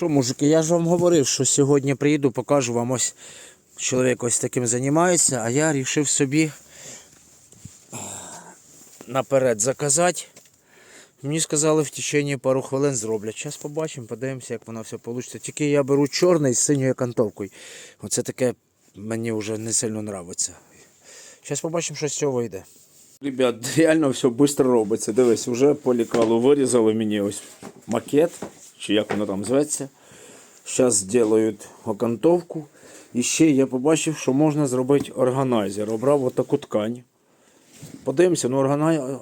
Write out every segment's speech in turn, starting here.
Що, мужики, я ж вам говорив, що сьогодні приїду, покажу вам ось чоловік ось таким займається, а я вирішив собі е, наперед заказати. Мені сказали, в течение пару хвилин зроблять. Зараз побачимо, подивимося, як воно все вийде. Тільки я беру чорний з синьою кантовкою. Оце таке мені вже не сильно подобається. Зараз побачимо, що з цього вийде. Ребят, реально все швидко робиться. Дивись, вже по лікалу вирізали мені ось макет, чи як воно там зветься. Зараз зроблять окантовку. І ще я побачив, що можна зробити органайзер. Обрав отаку ткань. Подивимося, ну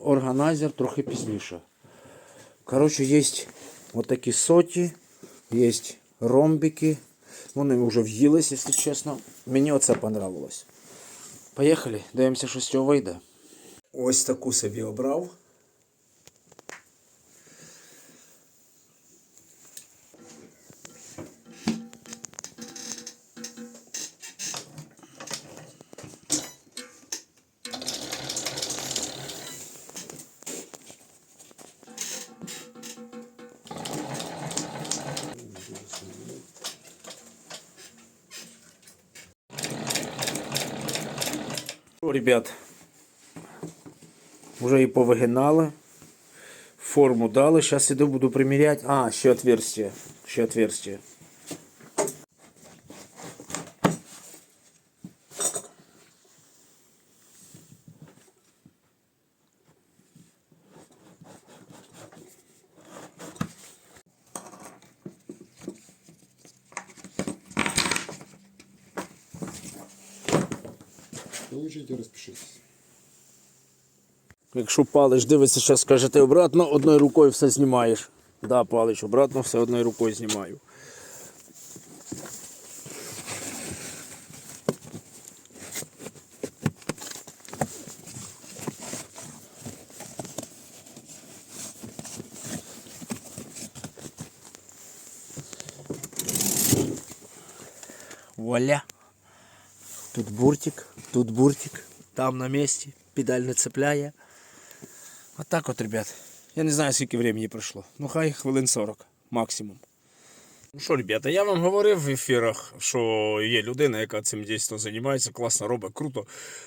органайзер трохи пізніше. Коротше, є отакі соті, є ромбики. Вони вже в'їлись, якщо чесно. Мені оце понравилось. Поїхали, дивимося, що з цього вийде. Ось таку собі обрав. Що, ребят, Уже и повигинали. Форму дали. Зараз іду буду приміряти. А, ще отверстие. Ще отверстие. Получите, распишитесь. Якщо палиш, дивиться, зараз скажете обратно, одною рукою все знімаєш. Да, палич, обратно все одною рукою знімаю. Вуаля. Тут буртик, тут буртик, там на місці, педаль не цепляє. А так от, ребят. Я не знаю, скільки времени пройшло. Ну хай хвилин 40 максимум. Ну що, ребята, я вам говорив в ефірах, що є людина, яка цим дійсно займається, класно робить, круто.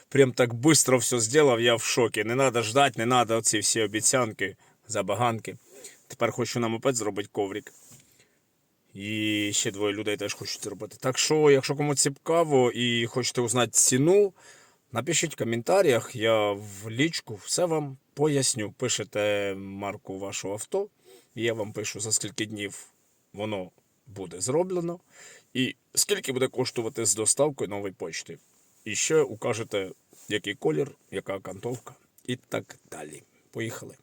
Прям так швидко все зробив, я в шокі. Не треба ждати, не треба оці всі обіцянки, забаганки. Тепер хочу нам опять зробити коврик. І ще двоє людей теж хочуть зробити. Так що, якщо комусь цікаво і хочете узнати ціну, напишіть в коментарях, я в лічку все вам поясню. Пишете марку вашого авто, і я вам пишу, за скільки днів воно буде зроблено, і скільки буде коштувати з доставкою нової почти. І ще укажете, який колір, яка кантовка і так далі. Поїхали.